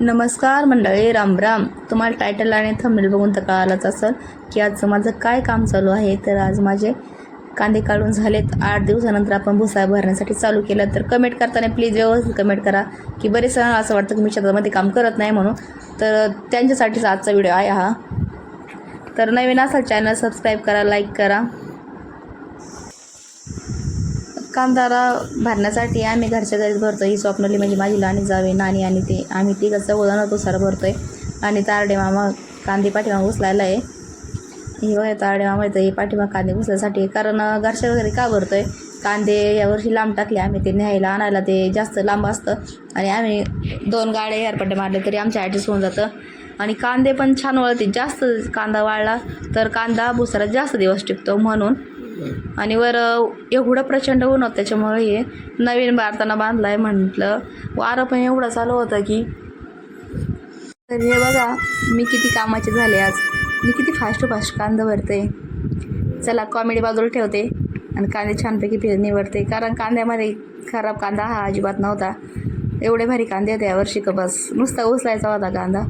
नमस्कार मंडळी राम राम. तुम्हाला टायटल आणि थंबनेल बघून तर कळालंच असेल की आज माझं काय काम चालू आहे. तर आज माझे कांदे काढून झालेत. आठ दिवसानंतर आपण भुसा भरण्यासाठी चालू केलं. तर कमेंट करताना प्लीज व्यवस्थित कमेंट करा की बरेच जणांना असं वाटतं की मी शेतामध्ये काम करत नाही म्हणून. तर त्यांच्यासाठीच आजचा व्हिडिओ आहे हा. तर नवीन असाल चॅनल सबस्क्राईब करा लाईक करा. कांदारा भरण्यासाठी आम्ही घरच्या घरीच भरतो ही स्वप्नली म्हणजे माझी लहानी जावे नानी आणि ते. आम्ही तिघं चौघं तो भरतो आहे आणि तारडे मामा कांदे पाठीमा उचलायला आहे हे बघा तारडे मामा येतं हे पाठीमाग कांदे उचलायसाठी कारण घरच्या घरी का भरतो आहे कांदे यावर्षी लांब टाकले आम्ही. ते न्यायला आणायला ते जास्त लांब असतं. आणि आम्ही दोन गाड्या एअरपट्टे मारले तरी आमच्या ॲडजस्ट होऊन जातं. आणि कांदे पण छान वळते जास्त कांदा वाळला तर कांदा भुसारा जास्त दिवस टिकतो म्हणून. आणि वर एवढं प्रचंड ऊन होतं त्याच्यामुळे हे नवीन बारताना बांधलं आहे म्हटलं. वारं पण एवढं चालू होतं की. तर हे बघा मी किती कामाचे झाले आज. मी किती फास्ट फास्ट कांदा भरते. चला कॉमेडी बाजूला ठेवते. आणि कांदे छानपैकी फिर निवडते कारण कांद्यामध्ये खराब कांदा हा अजिबात नव्हता. एवढे भारी कांदे होते यावर्षी का बस. नुसता उचलायचा होता कांदा.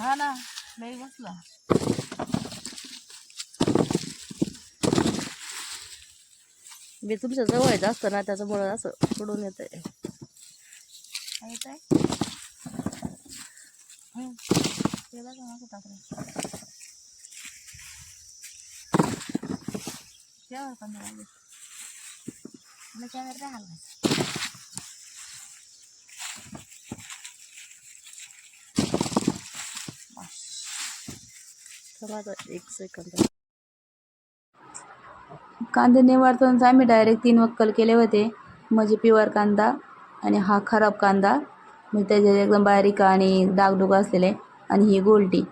हा ना नाही बसला. मी तुमच्या जवळ असतं ना त्याच्यामुळं असं पडून येत आहे टाकलं. एक सेकंद. कांदे निवारतानाच आम्ही डायरेक्ट तीन वक्कल केले होते. म्हणजे पिवर कांदा आणि हा खराब कांदा. मी त्याच्यात एकदम बारीक आणि डागडुग असलेले आणि ही गोलटी.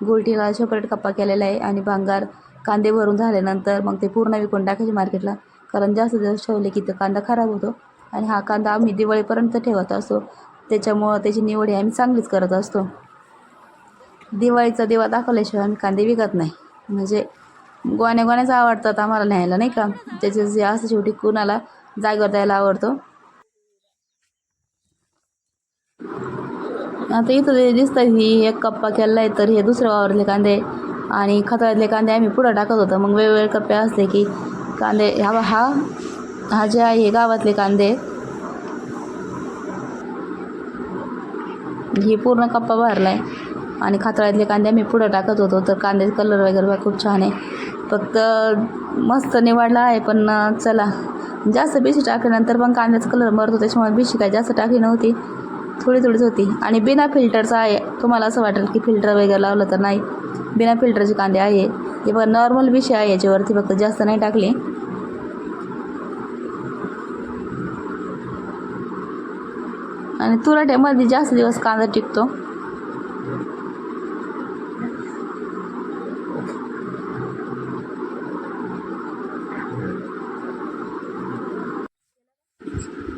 गोलटीला सेपरेट कप्पा केलेला आहे आणि भांगार कांदे भरून झाल्यानंतर मग ते पूर्ण विकून टाकायचे मार्केटला कारण जास्त दिवस ठेवले की तो कांदा खराब होतो. आणि हा कांदा आम्ही दिवाळीपर्यंत ठेवत असतो. त्याच्यामुळं त्याची निवड ही आम्ही चांगलीच करत असतो. दिवाळीचा दिवा दाखवल्याशिवाय आम्ही कांदे विकत नाही. म्हणजे गोण्या गोण्याच आवडतात आम्हाला न्यायला नाही का? त्याचे जे असं शेवटी कुणाला जागेवर द्यायला आवडतो. आता इथं जे दिसतं ही एक कप्पा केलेला आहे तर हे दुसऱ्या वावरले कांदे आणि खताळ्यातले कांदे आम्ही पुढं टाकत होतो. मग वेगवेगळे कप्पे असले की कांदे हा हा हा जे आहे हे गावातले कांदे. ही पूर्ण कप्पा भरला आहे आणि खातळ्यातले कांदे आम्ही पुढं टाकत होतो. तर कांद्याचे कलर वगैरे खूप छान आहे. फक्त मस्त निवडला आहे पण चला. जास्त बेशी टाकल्यानंतर पण कांद्याचा कलर मरतो त्याच्यामुळे बेशी काय जास्त टाकली नव्हती. थोडी थोडीच होती. आणि बिना फिल्टरचा आहे. तुम्हाला असं वाटेल की फिल्टर वगैरे लावलं तर नाही. बिना फिल्टरचे कांदे आहे. हे पण नॉर्मल बिशी आहे याच्यावरती फक्त जास्त नाही टाकली. आणि तुराट्यामध्ये जास्त दिवस कांदा टिकतो.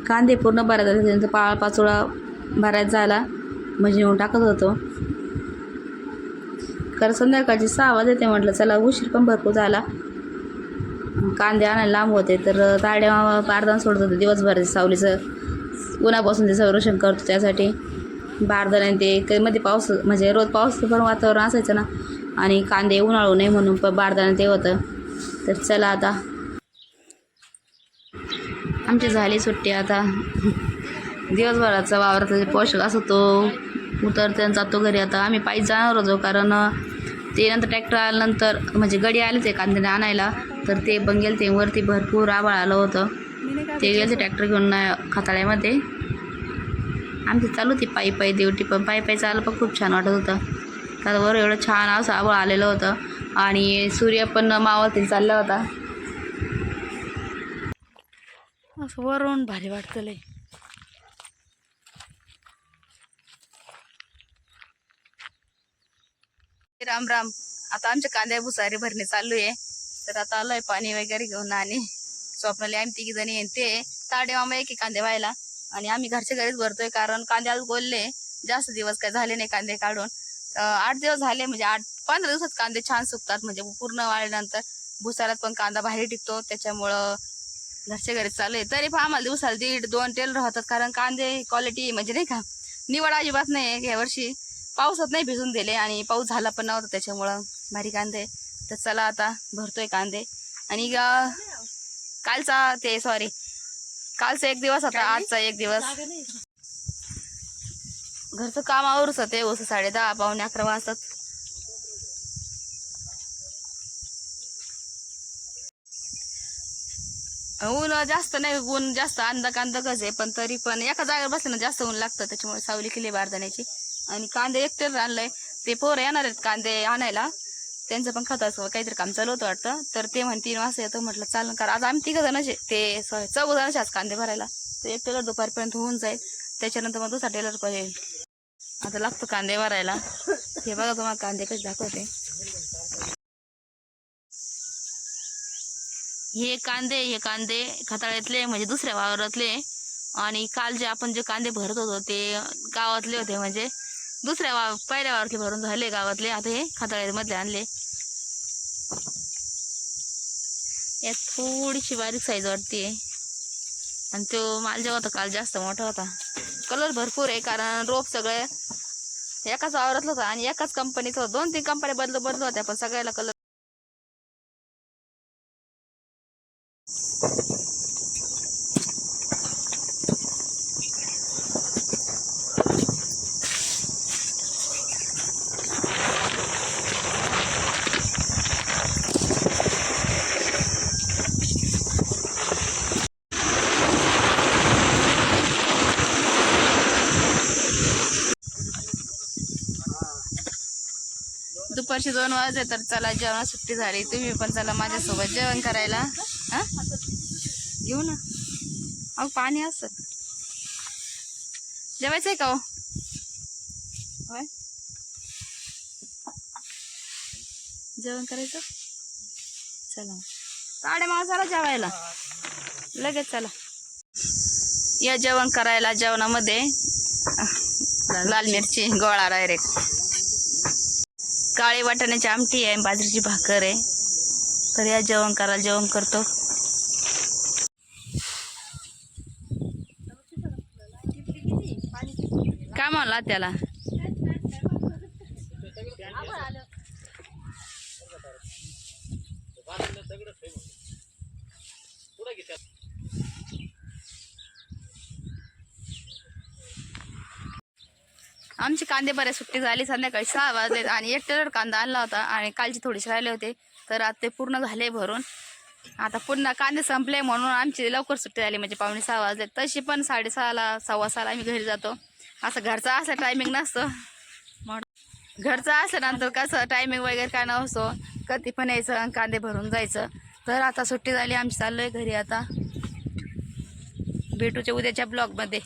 कांदे पूर्ण भरायचा झाले. त्यांचा पाळापाचोळा भरायचा झाला. म्हणजे येऊन टाकत होतो. कारण संध्याकाळची सहा वाज येते म्हटलं चला उशीर पण भरपूर झाला. कांदे आणायला लांब होते तर ताड्या मामा बारदान सोडत होते दिवसभर सावलीचं. उन्हापासून ते संरक्षण करतो त्यासाठी. बारदान आणि ते कधी मध्ये पाऊस म्हणजे रोज पाऊस पण वातावरण असायचं ना. आणि कांदे उन्हाळू नये म्हणून पण बारदान ते होतं. तर चला आता. आमची झाली सुट्टी आता. दिवसभराचा वावरातला पोषक असतो. तो उतरते जातो घरी आता. आम्ही पायी जाणार होतो कारण ते नंतर ट्रॅक्टर आल्यानंतर म्हणजे गडी आले ते कांद्याने आणायला. तर ते पण गेले ते वरती भरपूर आबाळ आलं होतं. ते गेले ट्रॅक्टर घेऊन नाही खताळ्यामध्ये. आमची चालू होती पायी पायी देवटी पण पायी पायी चाललं पण खूप छान वाटत होतं. त्यावर एवढं छान असं आबळ आलेलं होतं. आणि सूर्य पण मावळतील चालला होता. असं वरून भारी वाटतं लय. राम राम. आता आमच्या कांद्या भुसारी भरणे चालू आहे. तर आता आलोय पाणी वगैरे घेऊन आणि स्वप्नाला आम्ही तिघी जणी येते ताडे मामा एक कांदे व्हायला. आणि आम्ही घरच्या घरीच भरतोय कारण कांदे आज जास्त दिवस काय झाले नाही कांदे काढून. आठ दिवस झाले म्हणजे आठ पंधरा दिवसात कांदे छान सुकतात. म्हणजे पूर्ण वाळल्यानंतर भुसारात पण कांदा भारी टिकतो. त्याच्यामुळं घरच्या घरीच चालू आहे. तरी पण आम्हाला दिवसाला दीड दोन टेलर होतात कारण कांदे क्वालिटी म्हणजे नाही का निवड अजिबात नाही आहे. या वर्षी पावसात नाही भिजून दिले आणि पाऊस झाला पण नव्हता त्याच्यामुळं भारी कांदे तर चला आता भरतोय कांदे. आणि ग- कालचा ते सॉरी कालचा एक दिवस होता आजचा एक दिवस. घरचं काम आवरूच ते ओस साडे दहा पावणे अकरा वाजतात. ऊन जास्त नाही ऊन जास्त अंदा कांदकच आहे. पण तरी पण एका जागेवर बसलं ना जास्त ऊन लागतं. त्याच्यामुळे सावली केली बारदाण्याची. आणि कांदे एकटेच आणलंय. ते पोरं येणार आहेत कांदे आणायला. त्यांचं पण खताचं काहीतरी काम चालू होतं वाटतं. तर ते म्हण तीन वाजता येतं म्हटलं चाल कारण आज आम्ही तिघं जण ते सॉरी चौघ जण आज कांदे भरायला. तर एक टेलर दुपारपर्यंत होऊन जाईल. त्याच्यानंतर मग दुसरा टेलर येईल. आता लागतं कांदे भरायला. हे बघा तुम्हाला कांदे कसे दाखवते. हे कांदे हे कांदे खताळ्यातले म्हणजे दुसऱ्या वावरातले. आणि काल जे आपण जे कांदे भरत होतो ते गावातले होते म्हणजे. दुसऱ्या वाव पहिल्या वावरातले भरून झाले गावातले. आता हे खताळ्यामधले आणले. यात थोडीशी बारीक साईज वाटते. आणि तो माल जेव्हा होता काल जास्त मोठा होता. कलर भरपूर आहे कारण रोप सगळे एकाच वावरातलं होतं आणि एकाच कंपनीचं होतं. दोन तीन कंपन्या बदल बदल होत्या पण सगळ्याला कलर Thank you. दुपारचे दोन वाजले तर चला जेवण सुट्टी झाली. तुम्ही पण चला माझ्यासोबत जेवण करायला. घेऊ ना. अहो पाणी असत. आहे का हो? जेवण करायचं? चला. साडे माणसाला जेवायला. लगेच चला. या जेवण करायला जेवणामध्ये लाल मिरची गोळा डायरेक्ट. काळी वाटाण्याची आमटी आहे बाजरीची भाकर आहे. तर या जेवण करायला जेवण करतो. काय म्हणला त्याला. आमची कांदे बऱ्याच सुट्टी झाली संध्याकाळी सहा वाजले आणि एक टेलर कांदा आणला होता आणि कालचे थोडेसे राहिले होते. तर आता ते पूर्ण झाले भरून. आता पुन्हा कांदे संपले म्हणून आमची लवकर सुट्टी झाली म्हणजे पावणे सहा वाजले. तशी पण साडेसहाला सव्वा सहाला आम्ही घरी जातो. असं घरचा असं टायमिंग नसतं. म्हणून घरचं असल्यानंतर कसं टायमिंग वगैरे काय नसतो कधी पण यायचं आणि कांदे भरून जायचं. तर आता सुट्टी झाली आमची चाललोय घरी आता. भेटूच्या उद्याच्या ब्लॉगमध्ये